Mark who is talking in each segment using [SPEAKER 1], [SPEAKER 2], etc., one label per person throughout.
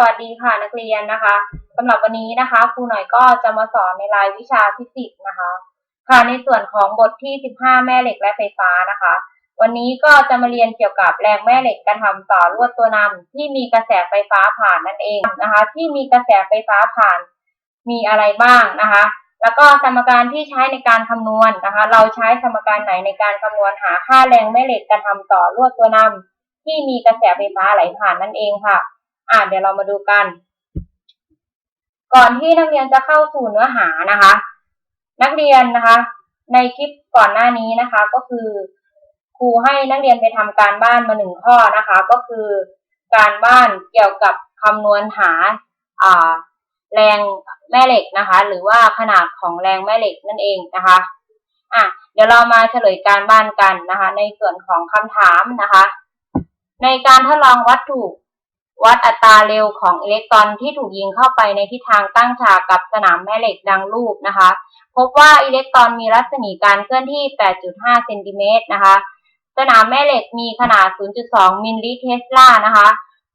[SPEAKER 1] สวัสดีค่ะนักเรียนนะคะสำหรับวันนี้นะคะครูหน่อยก็จะมาสอนในรายวิชาฟิสิกส์นะคะ ค่ะในส่วนของบทที่ 15 แม่เหล็กและไฟฟ้านะคะ วันนี้ก็จะมาเรียนเกี่ยวกับแรงแม่เหล็กการทำต่อลวดตัวนำที่มีกระแสไฟฟ้าผ่านนั่นเองนะคะ ที่มีกระแสไฟฟ้าผ่านมีอะไรบ้างนะคะ แล้วก็สมการที่ใช้ในการคำนวณนะคะ เราใช้สมการไหนในการคำนวณหาค่าแรงแม่เหล็กการทำต่อลวดตัวนำที่มีกระแสไฟฟ้าไหลผ่านนั่นเองค่ะ อ่าเดี๋ยวเรามาดูกัน ก่อนที่นักเรียนจะเข้าสู่เนื้อหานะคะ นักเรียนนะคะ ในคลิปก่อนหน้านี้นะคะ ก็คือครูให้นักเรียนไปทำการบ้านมาหนึ่งข้อนะคะ ก็คือการบ้านเกี่ยวกับคำนวณหาอ่าแรงแม่เหล็กนะคะ หรือว่าขนาดของแรงแม่เหล็กนั่นเองนะคะอะเดี๋ยวเรามาเฉลยการบ้านกันนะคะ ในส่วนของคำถามนะคะ ในการทดลองวัตถุ วัดอัตราเร็วของอิเล็กตรอนที่ถูกยิงเข้าไปในทิศทางตั้งฉากกับสนามแม่เหล็กดังรูปนะคะ พบว่าอิเล็กตรอนมีรัศมีการเคลื่อนที่ 8.5 เซนติเมตรนะคะ สนามแม่เหล็กมีขนาด 0.2 มิลลิเทสลานะคะ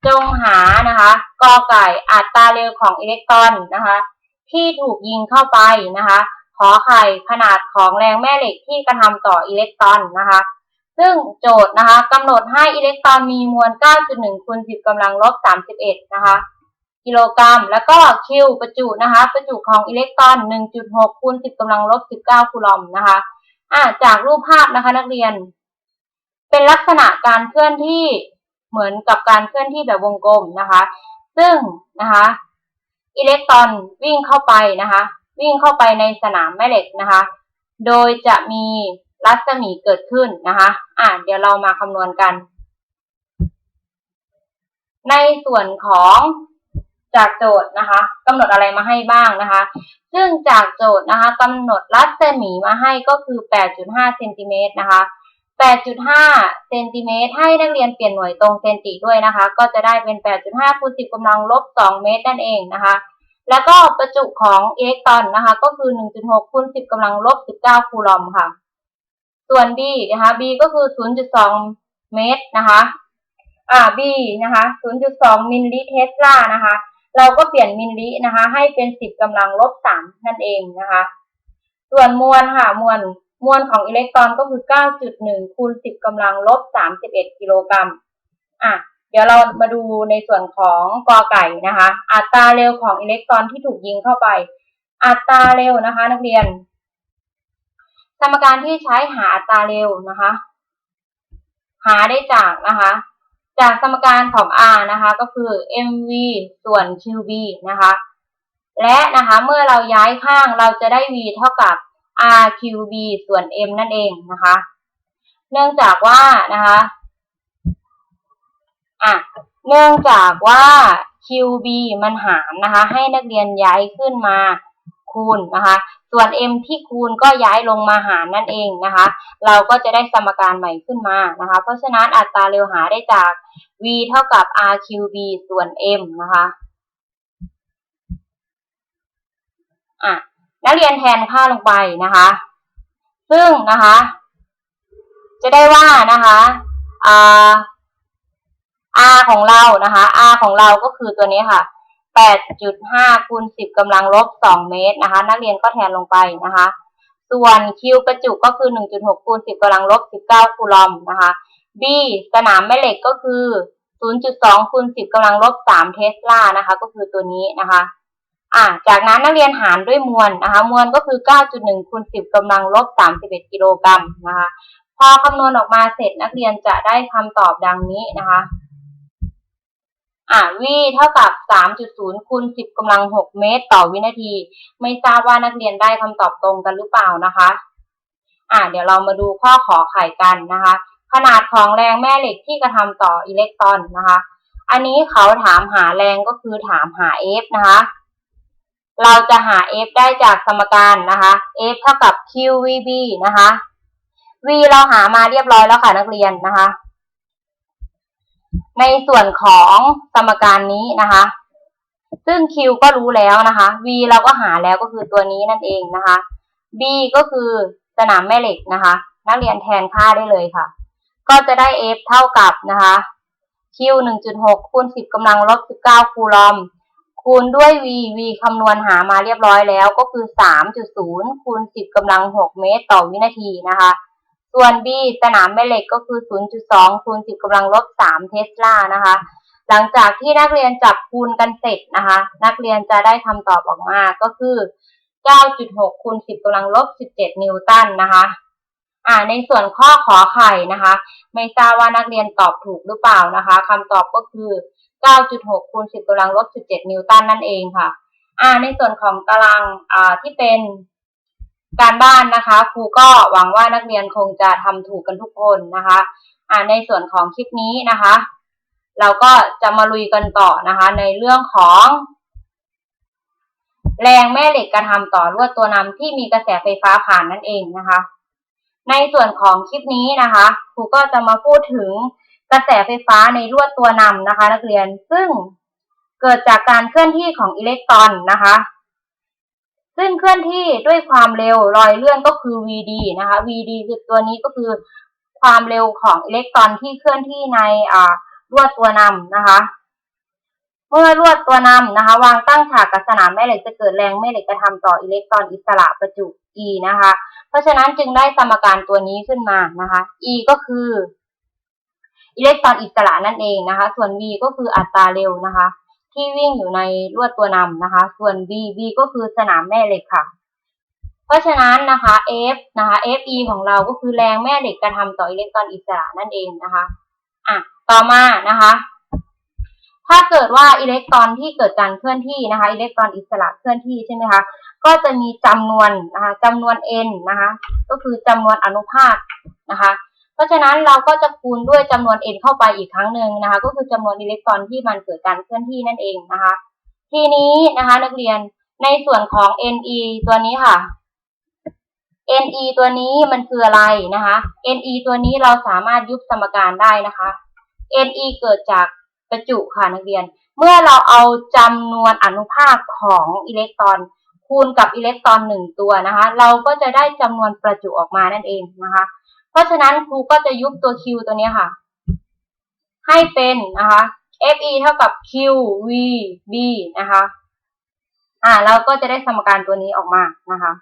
[SPEAKER 1] จงหานะคะกอไก่อัตราเร็วของอิเล็กตรอนนะคะ ที่ถูกยิงเข้าไปนะคะ ขอไข่ขนาดของแรงแม่เหล็กที่กระทำต่ออิเล็กตรอนนะคะ ซึ่งโจทย์นะคะกำหนดให้อิเล็กตรอนมีมวล 9.1คูณ10กำลังลบ 31 นะคะ กิโลกรัม แล้วก็คิวประจุนะคะ ประจุของอิเล็กตรอน 1.6คูณ10กำลังลบ 19 คูลอมนะคะอ่าจากรูปภาพนะคะนักเรียน เป็นลักษณะการเคลื่อนที่เหมือนกับการเคลื่อนที่แบบวงกลมนะคะ ซึ่งนะคะอิเล็กตรอนวิ่งเข้าไปนะคะ วิ่งเข้าไปในสนามแม่เหล็กนะคะ โดยจะมี รัศมีเกิดขึ้นนะคะ อ่าเดี๋ยวเรามาคำนวณกัน ในส่วนของจากโจทย์นะคะกำหนดอะไรมาให้บ้างนะคะ ซึ่งจากโจทย์นะคะกำหนดรัศมีมาให้ก็คือ 8.5เซนติเมตรนะคะ 8.5 เซนติเมตรให้นักเรียนเปลี่ยนหน่วยตรงเซนติด้วยนะคะ ก็จะได้เป็น 8.5คูณ10กำลังลบ 2 เมตรนั่นเองนะคะ แล้วก็ประจุของอิเล็กตรอนนะคะ ก็คือ 1.6คูณ10กำลังลบ 19 คูลอมค่ะ ส่วน B นะคะ B ก็คือ 0.2 เมตรนะคะ อ่า B นะคะ 0.2 มิลลิเทสลานะคะ เราก็เปลี่ยนมิลลินะคะ ให้เป็น 10กำลังลบ 3 นั่นเองนะคะ ส่วนมวลค่ะ มวล มวลของอิเล็กตรอนก็คือ 9.1 คูณ 10กำลังลบ 31 กิโลกรัม อะเดี๋ยวเรามาดูในส่วนของกอไก่นะคะ อัตราเร็วของอิเล็กตรอนที่ถูกยิงเข้าไป อัตราเร็วนะคะ นักเรียน สมการที่ใช้หาอัตราเร็วนะคะ หาได้จากนะคะ จากสมการของ r นะคะ ก็คือ mv ส่วน qb นะคะ และนะคะเมื่อเราย้ายข้างเราจะได้ v เท่ากับ rqb ส่วน m นั่นเองนะคะ เนื่องจากว่านะคะอะเนื่องจากว่า qb มันหารนะคะ ให้นักเรียนย้ายขึ้นมา คูณนะคะ ส่วน m ที่คูณก็ย้ายลงมาหารนั่นเองนะคะ เราก็จะได้สมการใหม่ขึ้นมานะคะ เพราะฉะนั้นอัตราเร็วหาได้จาก v เท่ากับ rqb ส่วน m นะคะอะนักเรียนแทนค่าลงไปนะคะ ซึ่งนะคะ จะได้ว่านะคะอ่า r ของเรานะคะ r ของเราก็คือตัวนี้ค่ะ 8.5คูณ10กำลังลบ2เมตรนะคะ นักเรียนก็แทนลงไปนะคะ ส่วน Q ประจุก็คือ 1.6คูณ10กำลังลบ19คูลอมนะคะ B สนามแม่เหล็กก็คือ 0.2คูณ10กำลังลบ3เทสลานะคะ ก็คือตัวนี้นะคะอ่าจากนั้นนักเรียนหารด้วยมวลนะคะ มวลก็คือ 9.1คูณ10กำลังลบ31กิโลกรัมนะคะ พอคำนวณออกมาเสร็จนักเรียนจะได้คำตอบดังนี้นะคะ อ่า v เท่ากับ 3.0คูณ10กำลัง 6 เมตรต่อวินาที ไม่ทราบว่านักเรียนได้คำตอบตรงกันหรือเปล่านะคะ อ่า เดี๋ยวเรามาดูข้อขอไข่กันนะคะ ขนาดของแรงแม่เหล็กที่กระทำต่ออิเล็กตรอนนะคะ อันนี้เขาถามหาแรงก็คือถามหา F นะคะ เราจะหา F ได้จากสมการนะคะ F เท่ากับ QVB นะคะ V เราหามาเรียบร้อยแล้วค่ะนักเรียนนะคะ ในส่วนของสมการนี้นะคะ ซึ่ง Q ก็รู้แล้วนะคะ V เราก็หาแล้วก็คือตัวนี้นั่นเองนะคะ B ก็คือสนามแม่เหล็กนะคะ นักเรียนแทนค่าได้เลยค่ะ ก็จะได้ F เท่ากับนะคะ Q 1.6คูณ10กำลังลบ19คูลอมคูณด้วย V V คำนวณหามาเรียบร้อยแล้วก็คือ 3.0 คูณ 10กำลัง 6 เมตรต่อวินาทีนะคะ ส่วน B สนามแม่เหล็กก็คือ 0.2 คูณ 10กำลังลบ 3 เทสลานะคะ หลังจากที่นักเรียนจับคูณกันเสร็จนะคะ นักเรียนจะได้คำตอบออกมาก็คือ 9.6 คูณ 10กำลังลบ 17 นิวตันนะคะอ่าในส่วนข้อขอไข่นะคะ ไม่ทราบว่านักเรียนตอบถูกหรือเปล่านะคะคำตอบก็คือ 9.6 คูณ 10กำลังลบ 17 นิวตันนั่นเองค่ะอ่าในส่วนของตารางอ่าที่เป็น การบ้านนะคะ ครูก็หวังว่านักเรียนคงจะทำถูกกันทุกคนนะคะอ่าในส่วนของคลิปนี้นะคะ เราก็จะมาลุยกันต่อนะคะ ในเรื่องของ แรงแม่เหล็กกระทำต่อลวดตัวนำที่มีกระแสไฟฟ้าผ่านนั่นเองนะคะ ในส่วนของคลิปนี้นะคะ ครูก็จะมาพูดถึงกระแสไฟฟ้าในลวดตัวนำนะคะ นักเรียนซึ่งเกิดจากการเคลื่อนที่ของอิเล็กตรอนนะคะ ซึ่งเคลื่อนที่ด้วยความเร็วรอยเลื่อนก็คือ vd นะคะ vd คือตัวนี้ก็คือความเร็วของอิเล็กตรอนที่เคลื่อนที่ในอ่าลวดตัวนำนะคะ เมื่อลวดตัวนำนะคะ วางตั้งฉากกับสนามแม่เหล็กจะเกิดแรงแม่เหล็กกระทำต่ออิเล็กตรอนอิสระประจุ e นะคะ เพราะฉะนั้นจึงได้สมการตัวนี้ขึ้นมานะคะ e ก็คืออิเล็กตรอนอิสระนั่นเองนะคะ ส่วน v ก็คืออัตราเร็วนะคะ ที่วิ่งอยู่ในลวดตัวนำนะคะ ส่วน v v ก็คือสนามแม่เหล็กค่ะ เพราะฉะนั้นนะคะ f นะคะ fe ของเราก็คือแรงแม่เหล็กกระทำต่ออิเล็กตรอนอิสระนั่นเองนะคะอะต่อมานะคะ ถ้าเกิดว่าอิเล็กตรอนที่เกิดการเคลื่อนที่นะคะ อิเล็กตรอนอิสระเคลื่อนที่ใช่ไหมคะก็จะมีจำนวนนะคะจำนวน n นะคะ ก็คือจำนวนอนุภาคนะคะ เพราะฉะนั้นเราก็จะคูณด้วยจำนวน n เข้าไปอีกครั้งหนึ่งนะคะ ก็คือจำนวนอิเล็กตรอนที่มันเกิดการเคลื่อนที่นั่นเองนะคะ ทีนี้นะคะนักเรียนในส่วนของ ne ตัวนี้ค่ะ ne ตัวนี้มันคืออะไรนะคะ ne ตัวนี้เราสามารถยุบสมการได้นะคะ ne เกิดจากประจุค่ะนักเรียน เมื่อเราเอาจำนวนอนุภาคของอิเล็กตรอน คูณกับอิเล็กตรอนหนึ่งตัวนะคะ เราก็จะได้จำนวนประจุออกมานั่นเองนะคะ เพราะฉะนั้นครูก็จะยุบตัว q ตัวนี้ค่ะ ให้เป็นนะคะ fe เท่ากับ q v b นะคะ อ่า เราก็จะได้สมการตัวนี้ออกมานะคะ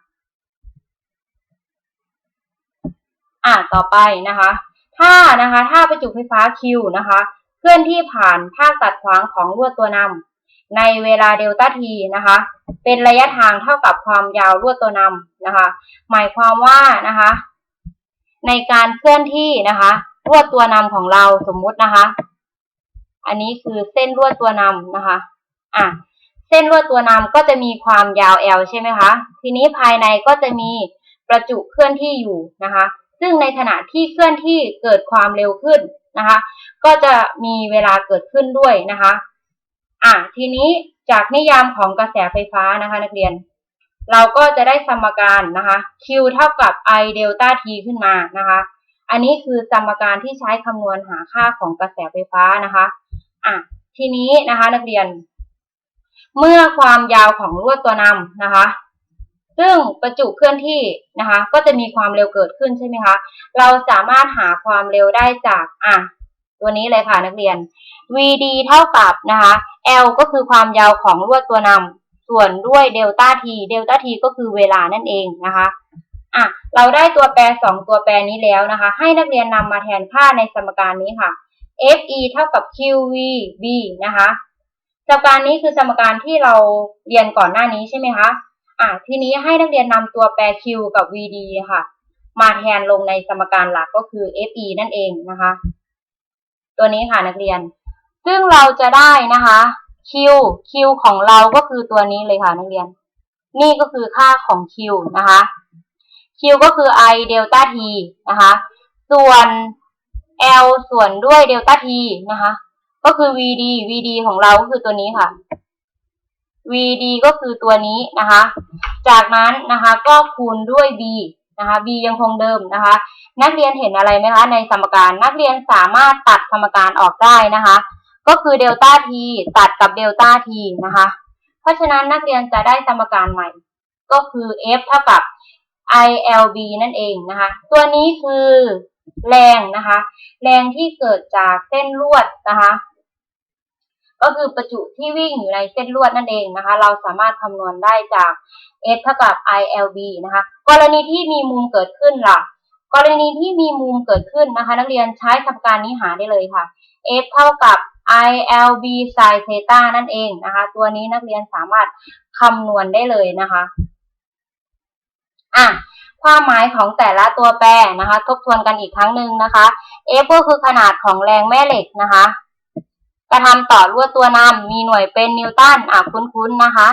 [SPEAKER 1] อ่า ต่อไปนะคะ ถ้านะคะ ถ้าประจุไฟฟ้า q นะคะ เคลื่อนที่ผ่านภาคตัดขวางของลวดตัวนำในเวลาเดลต้าทีนะคะ เป็นระยะทางเท่ากับความยาวลวดตัวนำนะคะ หมายความว่านะคะ ในการเคลื่อนที่นะคะลวดตัวนำของเราสมมุตินะคะ อันนี้คือเส้นลวดตัวนำนะคะอะเส้นลวดตัวนำก็จะมีความยาว L ใช่ไหมคะทีนี้ภายในก็จะมีประจุเคลื่อนที่อยู่นะคะ ซึ่งในขณะที่เคลื่อนที่เกิดความเร็วขึ้นนะคะ ก็จะมีเวลาเกิดขึ้นด้วยนะคะอะทีนี้จากนิยามของกระแสไฟฟ้านะคะ นักเรียน เราก็จะได้สมการนะคะ Q เท่ากับ I เดลต้า T ขึ้นมานะคะ อันนี้คือสมการที่ใช้คำนวณหาค่าของกระแสไฟฟ้านะคะอะทีนี้นะคะนักเรียน เมื่อความยาวของลวดตัวนำนะคะ ซึ่งประจุเคลื่อนที่นะคะ ก็จะมีความเร็วเกิดขึ้นใช่ไหมคะ เราสามารถหาความเร็วได้จากอะตัวนี้เลยค่ะนักเรียน vd เท่ากับนะคะ l ก็คือความยาวของลวดตัวนำ ส่วนด้วยเดลต้า t เดลต้า t ก็คือเวลานั่นเองนะคะอะเราได้ตัวแปรสองตัวแปรนี้แล้วนะคะ ให้นักเรียนนำมาแทนค่าในสมการนี้ค่ะ fe เท่ากับ qvb นะคะสมการนี้คือสมการที่เราเรียนก่อนหน้านี้ใช่ไหมคะอะทีนี้ให้นักเรียนนำตัวแปร q กับ vd ค่ะ มาแทนลงในสมการหลักก็คือ fe นั่นเองนะคะ ตัวนี้ค่ะนักเรียน ซึ่งเราจะได้นะคะ q q ของเราก็คือตัวนี้เลยค่ะนักเรียน นี่ก็คือค่าของ q นะคะ q ก็คือ i เดลต้า t นะคะ ส่วน l ส่วนด้วยเดลต้า t นะคะ ก็คือ vd vd ของเราก็คือตัวนี้ค่ะ vd ก็คือตัวนี้นะคะ จากนั้นนะคะก็คูณด้วย b นะคะ b ยังคงเดิมนะคะ นักเรียนเห็นอะไรไหมคะ ในสมการ นักเรียนสามารถตัดสมการออกได้นะคะ ก็คือเดลต้า t ตัดกับเดลต้า t นะคะ เพราะฉะนั้นนักเรียนจะได้สมการใหม่ ก็คือ f เท่ากับ ilb นั่นเองนะคะ ตัวนี้คือแรงนะคะ แรงที่เกิดจากเส้นลวดนะคะ ก็คือประจุที่วิ่งอยู่ในเส้นลวดนั่นเองนะคะ เราสามารถคำนวณได้จาก S เท่ากับ ILB นะคะ กรณีที่มีมุมเกิดขึ้นล่ะ กรณีที่มีมุมเกิดขึ้นนะคะ นักเรียนใช้สมการนี้หาได้เลยค่ะ S เท่ากับ ILB sin theta นั่นเองนะคะ ตัวนี้นักเรียนสามารถคำนวณได้เลยนะคะอะความหมายของแต่ละตัวแปรนะคะ ทบทวนกันอีกครั้งหนึ่งนะคะ F ก็คือขนาดของแรงแม่เหล็กนะคะกระทำต่อลวดตัวนำมีหน่วยเป็นนิวตันอะคุ้นๆนะคะ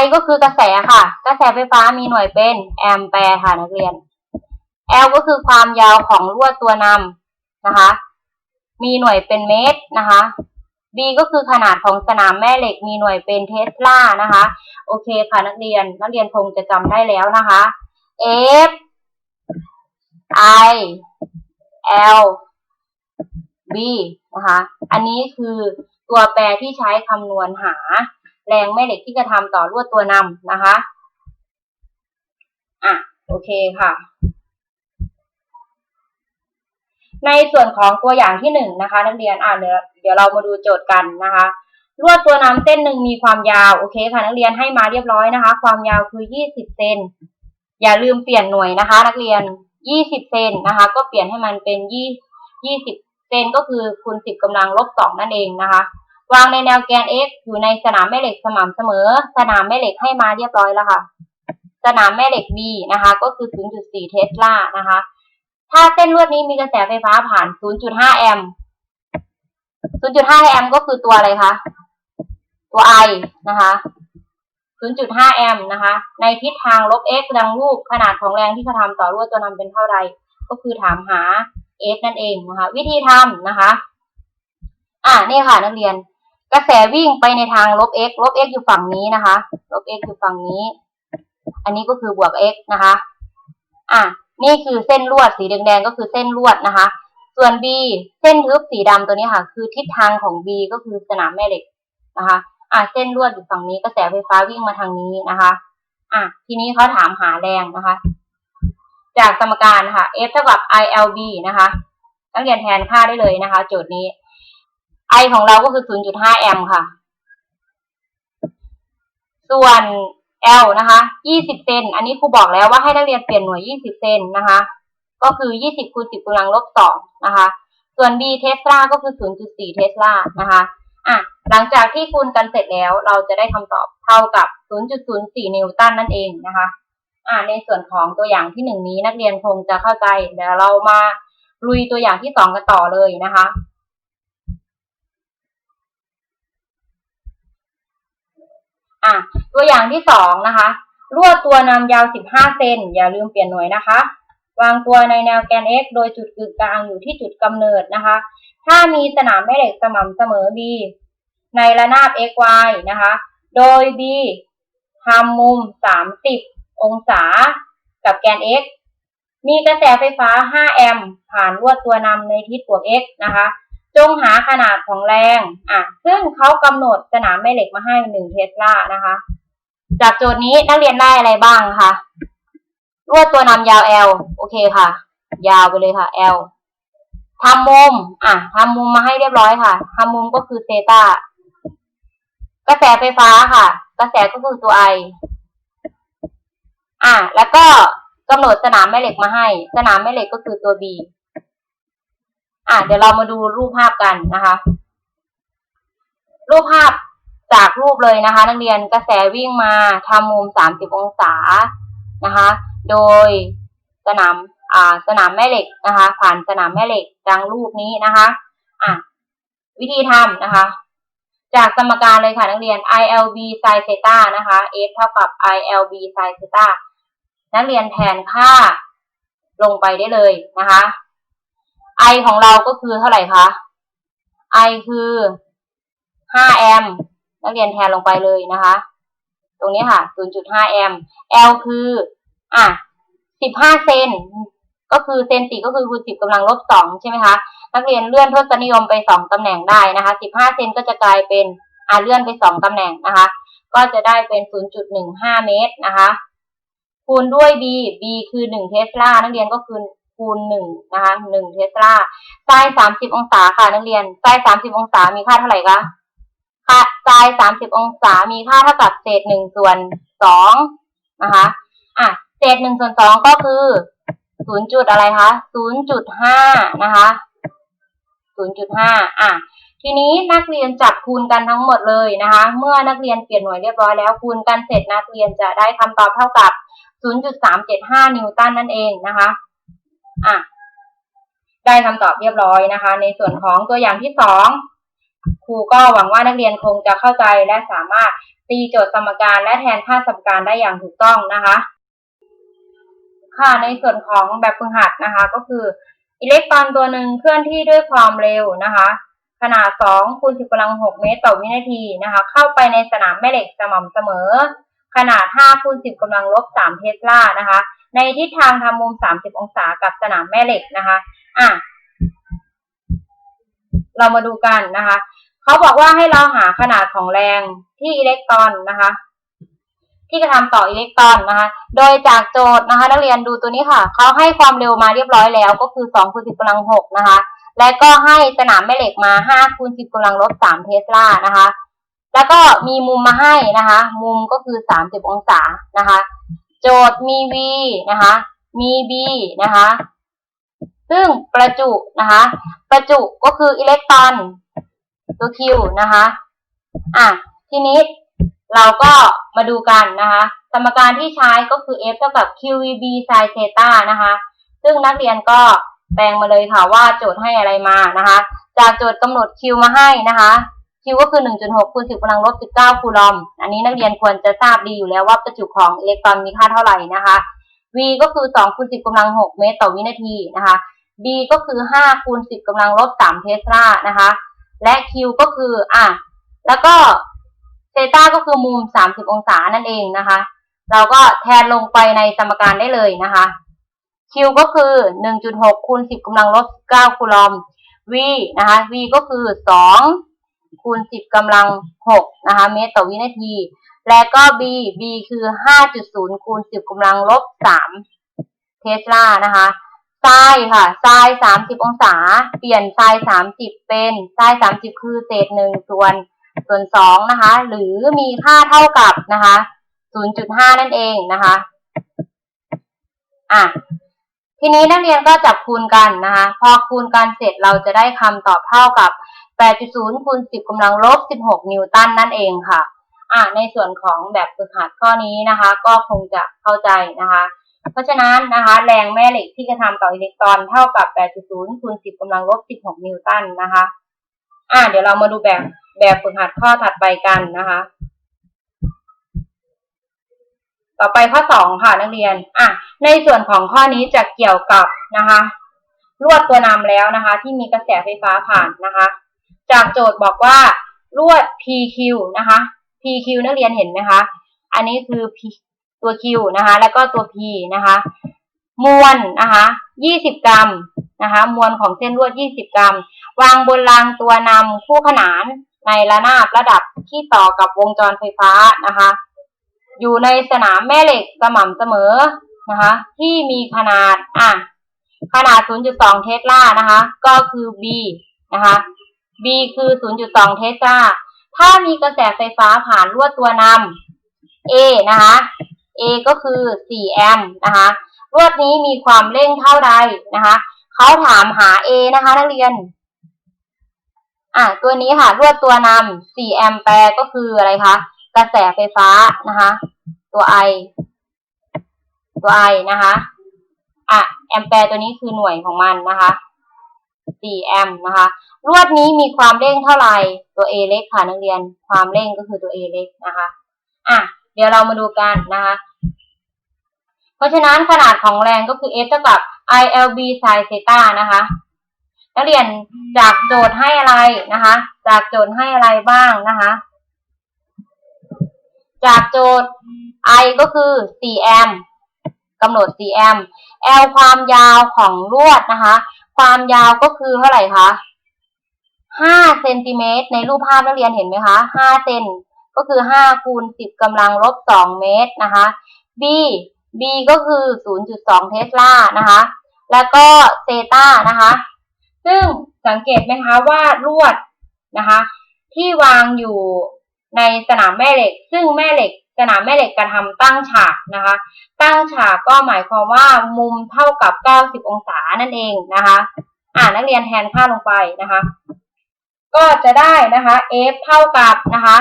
[SPEAKER 1] I ก็คือกระแสค่ะ กระแสไฟฟ้ามีหน่วยเป็นแอมแปร์ค่ะนักเรียน L ก็คือความยาวของลวดตัวนำนะคะ มีหน่วยเป็นเมตรนะคะ B ก็คือขนาดของสนามแม่เหล็กมีหน่วยเป็นเทสลานะคะ โอเคค่ะนักเรียนนักเรียนคงจะจำได้แล้วนะคะ F I L B นะคะ อันนี้คือตัวแปรที่ใช้คำนวณหาแรงแม่เหล็กที่กระทำต่อลวดตัวนำนะคะ อะ โอเคค่ะ ในส่วนของตัวอย่างที่หนึ่งนะคะ นักเรียนอ่านเดี๋ยวเดี๋ยวเรามาดูโจทย์กันนะคะ ลวดตัวนำเส้นหนึ่งมีความยาวโอเคค่ะ นักเรียนให้มาเรียบร้อยนะคะ ความยาวคือยี่สิบเซนอย่าลืมเปลี่ยนหน่วยนะคะ นักเรียนยี่สิบเซนนะคะ ก็เปลี่ยนให้มันเป็นยี่ยี่สิบเซนก็คือคูณสิบกำลังลบสองนั่นเองนะคะ วางในแนวแกน x อยู่ในสนามแม่เหล็กสม่ำเสมอ สนามแม่เหล็กให้มาเรียบร้อยแล้วค่ะ สนามแม่เหล็ก B นะคะ ก็คือ 0.4 เทสลานะคะ ถ้าเส้นลวดนี้มีกระแสไฟฟ้าผ่าน 0.5 แอมป์ 0.5 แอมป์ก็คือตัวอะไรคะ ตัว I นะคะ 0.5 แอมป์นะคะ ในทิศทางลบ x ดังรูปขนาดของแรงที่กระทำต่อลวดตัวนำเป็นเท่าใดก็คือถามหา x นั่นเองนะคะ วิธีทำนะคะ อ่านี่ค่ะนักเรียน กระแสวิ่งไปในทางลบ x ลบ x อยู่ฝั่งนี้นะคะ ลบ x อยู่ฝั่งนี้ อันนี้ก็คือบวก x นะคะ อะ นี่คือเส้นลวดสีแดงๆก็คือเส้นลวดนะคะ ส่วน b เส้นทึบสีดำตัวนี้ค่ะ คือทิศทางของ b ก็คือสนามแม่เหล็กนะคะอะเส้นลวดอยู่ฝั่งนี้กระแสไฟฟ้าวิ่งมาทางนี้นะคะอะทีนี้เขาถามหาแรงนะคะ จากสมการค่ะ F เท่ากับ ILB นะคะนักเรียนแทนค่าได้เลยนะคะ โจทย์นี้ I ของเราก็คือ 0.5 แอมป์ค่ะ ส่วน L นะคะ 20 เซน อันนี้ครูบอกแล้วว่าให้นักเรียนเปลี่ยนหน่วย 20 เซนนะคะ ก็คือ 20คูณ10กำลังลบ2นะคะ ส่วน B เทสลาก็คือ 0.4 เทสลานะคะ อะ หลังจากที่คูณกันเสร็จแล้ว เราจะได้คำตอบเท่ากับ 0.04 นิวตันนั่นเองนะคะ อ่าในส่วนของตัวอย่างที่หนึ่งนี้นักเรียนคงจะเข้าใจ เดี๋ยวเรามาลุยตัวอย่างที่สองกันต่อเลยนะคะ อะตัวอย่างที่สองนะคะลวดตัวนำยาว 15 เซนอย่าลืมเปลี่ยนหน่วยนะคะ วางตัวในแนวแกน x โดยจุดกึ่งกลางอยู่ที่จุดกำเนิดนะคะ ถ้ามีสนามแม่เหล็กสม่ำเสมอ b ในระนาบ x y นะคะ โดย b ทำมุม 30 องศากับแกน x มีกระแสไฟฟ้า 5 แอมป์ผ่านลวดตัวนำในทิศบวก x นะคะ จงหาขนาดของแรง อะ ซึ่งเขากำหนดสนามแม่เหล็กมาให้1เทสลานะคะ จากโจทย์นี้นักเรียนได้อะไรบ้างคะลวดตัวนำยาว L โอเคค่ะ ยาวไปเลยค่ะ L ทำมุม อะทำมุมมาให้เรียบร้อยค่ะทำมุมก็คือเซตากระแสไฟฟ้าค่ะ กระแสก็คือตัว I อะ แล้วก็กำหนดสนามแม่เหล็กมาให้ สนามแม่เหล็กก็คือตัว B อะเดี๋ยวเรามาดูรูปภาพกันนะคะ รูปภาพจากรูปเลยนะคะ นักเรียนกระแสวิ่งมาทำมุม 30 องศานะคะ โดยสนามอ่าสนามแม่เหล็กนะคะ ผ่านสนามแม่เหล็กดังรูปนี้นะคะอะวิธีทำนะคะ จากสมการเลยค่ะนักเรียน ILB sin theta นะคะ F เท่ากับ ILB sin theta นักเรียนแทนค่าลงไปได้เลยนะคะ I ของเราก็คือเท่าไหร่คะ I คือ5แอมป์นักเรียนแทนลงไปเลยนะคะ ตรงนี้ค่ะ 0.5 แอมป์ L คือ อะ 15 เซน ก็คือเซนติก็คือคูณ10กำลังลบ2ใช่ไหมคะ นักเรียนเลื่อนทศนิยมไป 2 ตำแหน่งได้นะคะ 15 เซนก็จะกลายเป็น อะเลื่อนไป 2 ตำแหน่งนะคะ ก็จะได้เป็น 0.15 เมตรนะคะ คูณด้วย B B คือ 1 เทสลา นักเรียนก็คือ คูณหนึ่งนะคะหนึ่งเทสลาไซน์สามสิบองศาค่ะนักเรียนไซน์สามสิบองศามีค่าเท่าไหร่คะค่ะไซน์สามสิบองศามีค่าเท่ากับเศษหนึ่งส่วนสองนะคะอะเศษหนึ่งส่วนสองก็คือศูนย์จุดอะไรคะศูนย์จุดห้านะคะศูนย์จุดห้าอะทีนี้นักเรียนจับคูณกันทั้งหมดเลยนะคะ เมื่อนักเรียนเปลี่ยนหน่วยเรียบร้อยแล้วคูณกันเสร็จนักเรียนจะได้คำตอบเท่ากับ 0.375 นิวตันนั่นเองนะคะ อะได้คำตอบเรียบร้อยนะคะ ในส่วนของตัวอย่างที่สองครูก็หวังว่านักเรียนคงจะเข้าใจและสามารถตีโจทย์สมการและแทนค่าสมการได้อย่างถูกต้องนะคะ ค่ะในส่วนของแบบฝึกหัดนะคะ ก็คืออิเล็กตรอนตัวหนึ่งเคลื่อนที่ด้วยความเร็วนะคะ ขนาด2คูณ10กำลัง 6 เมตรต่อวินาทีนะคะ เข้าไปในสนามแม่เหล็กสม่ำเสมอ ขนาด5คูณ10กำลังลบ3เทสลานะคะ ในทิศทางทำมุม 30 องศากับสนามแม่เหล็กนะคะอะเรามาดูกันนะคะเขาบอกว่าให้เราหาขนาดของแรงที่อิเล็กตรอนนะคะ ที่กระทำต่ออิเล็กตรอนนะคะ โดยจากโจทย์นะคะ นักเรียนดูตัวนี้ค่ะเขาให้ความเร็วมาเรียบร้อยแล้วก็คือ2คูณ10กำลัง6นะคะ และก็ให้สนามแม่เหล็กมา5คูณ10กำลังลบ3เทสลานะคะ แล้วก็มีมุมมาให้นะคะ มุมก็คือ 30 องศานะคะ โจทย์มี v นะคะ มี b นะคะ ซึ่งประจุนะคะ ประจุก็คืออิเล็กตรอนตัว q นะคะ อะ ทีนี้เราก็มาดูกันนะคะ สมการที่ใช้ก็คือ f เท่ากับ qvb sin t h e t นะคะ ซึ่งนักเรียนก็แปลงมาเลยค่ะว่าโจทย์ให้อะไรมานะคะ จากโจทย์กำหนด q มาให้นะคะ q ก็คือ 1.6คูณ10กำลังลบ 19 คูลอม อันนี้นักเรียนควรจะทราบดีอยู่แล้วว่าประจุของอิเล็กตรอนมีค่าเท่าไหร่นะคะ v ก็คือ 2คูณ10กำลัง 6 เมตรต่อวินาทีนะคะ b ก็คือ 5คูณ10กำลังลบ 3 เทสลานะคะ และ q ก็คืออะแล้วก็เซต้าก็คือมุม 30 องศานั่นเองนะคะ เราก็แทนลงไปในสมการได้เลยนะคะ q ก็คือ 1.6คูณ10กำลังลบ 9 คูลอม v นะคะ v ก็คือ 2 คูณ 10กำลัง6นะคะเมตรต่อวินาที และก็ b b คือ 5.0 คูณ 10กำลังลบ3เทสลานะคะไซค่ะไซน์30 องศา เปลี่ยนไซน์30 เป็นไซน์30 คือเศษ1ส่วนส่วน2นะคะ หรือมีค่าเท่ากับนะคะ 0.5 นั่นเองนะคะอะทีนี้นักเรียนก็จับคูณกันนะคะ พอคูณกันเสร็จเราจะได้คำตอบเท่ากับ 8.0คูณ10กำลังลบ 16 นิวตันนั่นเองค่ะ อะในส่วนของแบบฝึกหัดข้อนี้นะคะ ก็คงจะเข้าใจนะคะ เพราะฉะนั้นนะคะ แรงแม่เหล็กที่กระทำต่ออิเล็กตรอนเท่ากับ 8.0คูณ10กำลังลบ 16 นิวตันนะคะ อะเดี๋ยวเรามาดูแบบแบบฝึกหัดข้อถัดไปกันนะคะ ต่อไปข้อสองค่ะนักเรียน อะ ในส่วนของข้อนี้จะเกี่ยวกับนะคะ ลวดตัวนำแล้วนะคะ ที่มีกระแสไฟฟ้าผ่านนะคะ จากโจทย์บอกว่าลวด PQ นะคะ PQ นักเรียนเห็นไหมคะ อันนี้คือ P ตัว Q นะคะ แล้วก็ตัว P นะคะ มวลนะคะ20 กรัมนะคะ มวลของเส้นลวด 20 กรัม วางบนรางตัวนำคู่ขนานในระนาบระดับที่ต่อกับวงจรไฟฟ้านะคะ อยู่ในสนามแม่เหล็กสม่ำเสมอนะคะ ที่มีขนาดอะขนาด 0.2 เทสลานะคะ ก็คือ B นะคะ B คือ 0.2 เทสลา ถ้ามีกระแสไฟฟ้าผ่านลวดตัวนำ A นะคะ A ก็คือ 4 แอมป์นะคะ ลวดนี้มีความเร่งเท่าใดนะคะ เขาถามหา A นะคะนักเรียน อะ ตัวนี้ค่ะ ลวดตัวนำ 4 แอมแปร์ก็คืออะไรคะ กระแสไฟฟ้านะคะ ตัว I ตัว I นะคะ อะ แอมแปร์ตัวนี้คือหน่วยของมันนะคะ 4 แอมป์นะคะ ลวดนี้มีความเร่งเท่าไหร่ ตัว A เล็กค่ะนักเรียน ความเร่งก็คือตัว A เล็กนะคะ อะ เดี๋ยวเรามาดูกันนะคะ เพราะฉะนั้นขนาดของแรงก็คือ F เท่ากับ ILB sin theta นะคะ นักเรียนจากโจทย์ให้อะไรนะคะ จากโจทย์ให้อะไรบ้างนะคะ จากโจทย์ I ก็คือ 4 แอมป์กำหนด 4 แอมป์ L ความยาวของลวดนะคะ ความยาวก็คือเท่าไหร่คะ5เซนติเมตรในรูปภาพนักเรียนเห็นไหมคะ5เซนก็คือ5คูณ10กำลังลบ2เมตรนะคะ B B ก็คือ0.2เทสลานะคะ แล้วก็เซตานะคะ ซึ่งสังเกตไหมคะว่าลวดนะคะ ที่วางอยู่ในสนามแม่เหล็ก ซึ่งแม่เหล็ก สนามแม่เหล็กกระทำตั้งฉากนะคะ ตั้งฉากก็หมายความว่ามุมเท่ากับ 90 องศานั่นเองนะคะ อ่านักเรียนแทนค่าลงไปนะคะ ก็จะได้นะคะ F เท่ากับนะคะ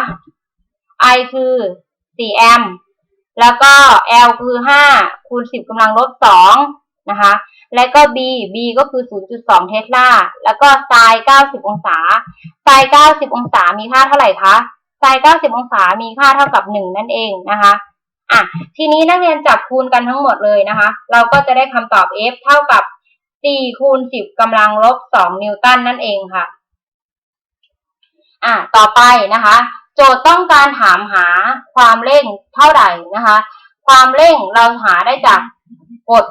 [SPEAKER 1] I คือ4แอมป์แล้วก็ L คือ 5 คูณ 10กำลังลบ2นะคะ และก็ B B ก็คือ 0.2 เทสลา แล้วก็ไซน์90 องศาไซน์90 องศามีค่าเท่าไหร่คะ ไซน์90 องศา มีค่าเท่ากับ 1 นั่นเองนะคะ อะ ทีนี้นักเรียนจับคูณกันทั้งหมดเลยนะคะ เราก็จะได้คำตอบ F เท่ากับ 4 คูณ 10กำลังลบ 2 นิวตันนั่นเองค่ะ อะ ต่อไปนะคะ โจทย์ต้องการถามหาความเร่งเท่าไหร่นะคะ ความเร่งเราหาได้จากกฎ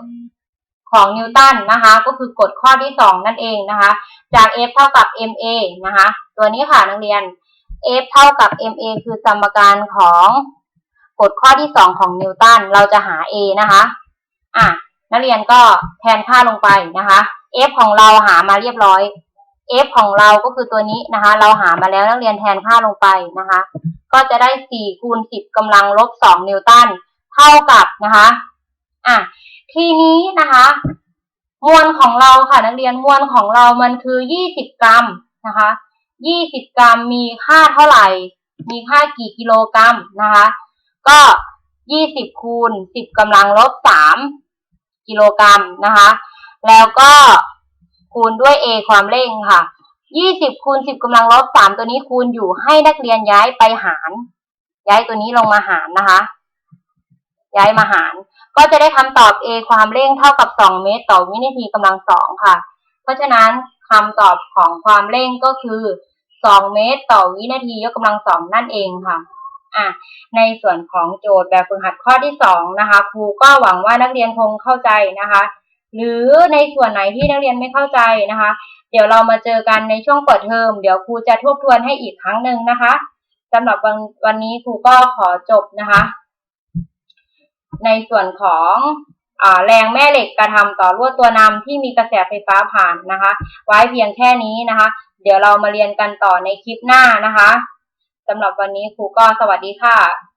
[SPEAKER 1] ของนิวตันนะคะ ก็คือกฎข้อที่สองนั่นเองนะคะ จาก F เท่ากับ ma นะคะ ตัวนี้ค่ะนักเรียน F เท่ากับ ma คือสมการของกฎข้อที่สองของนิวตัน เราจะหา a นะคะ อะ นักเรียนก็แทนค่าลงไปนะคะ F ของเราหามาเรียบร้อย F ของเราก็คือตัวนี้นะคะ เราหามาแล้วนักเรียนแทนค่าลงไปนะคะ ก็จะได้ 4 คูณ 10กำลังลบ 2 นิวตัน เท่ากับนะคะ อะ ทีนี้นะคะ มวลของเราค่ะนักเรียน มวลของเรามันคือ 20 กรัมนะคะ 20กรัมมีค่าเท่าไหร่ มีค่ากี่กิโลกรัมนะคะ ก็20คูณ10กำลังลบ3กิโลกรัมนะคะ แล้วก็คูณด้วย a ความเร่งค่ะ20คูณ10กำลังลบ3ตัวนี้คูณอยู่ให้นักเรียนย้ายไปหาร ย้ายตัวนี้ลงมาหารนะคะ ย้ายมาหาร ก็จะได้คำตอบ a ความเร่งเท่ากับ2เมตรต่อวินาทีกำลังสองค่ะ เพราะฉะนั้นคำตอบของความเร่งก็คือ 2 เมตรต่อวินาทียกกำลังสองนั่นเองค่ะอะในส่วนของโจทย์แบบฝึกหัดข้อที่สองนะคะครูก็หวังว่านักเรียนคงเข้าใจนะคะ หรือในส่วนไหนที่นักเรียนไม่เข้าใจนะคะ เดี๋ยวเรามาเจอกันในช่วงเปิดเทอมเดี๋ยวครูจะทบทวนให้อีกครั้งหนึ่งนะคะสำหรับวันวันนี้ครูก็ขอจบนะคะ ในส่วนของอแรงแม่เหล็กกระทำต่อลวดตัวนำที่มีกระแสไฟฟ้าผ่านนะคะ ไว้เพียงแค่นี้นะคะ เดี๋ยวเรามาเรียนกันต่อในคลิปหน้านะคะสำหรับวันนี้ครูก็สวัสดีค่ะ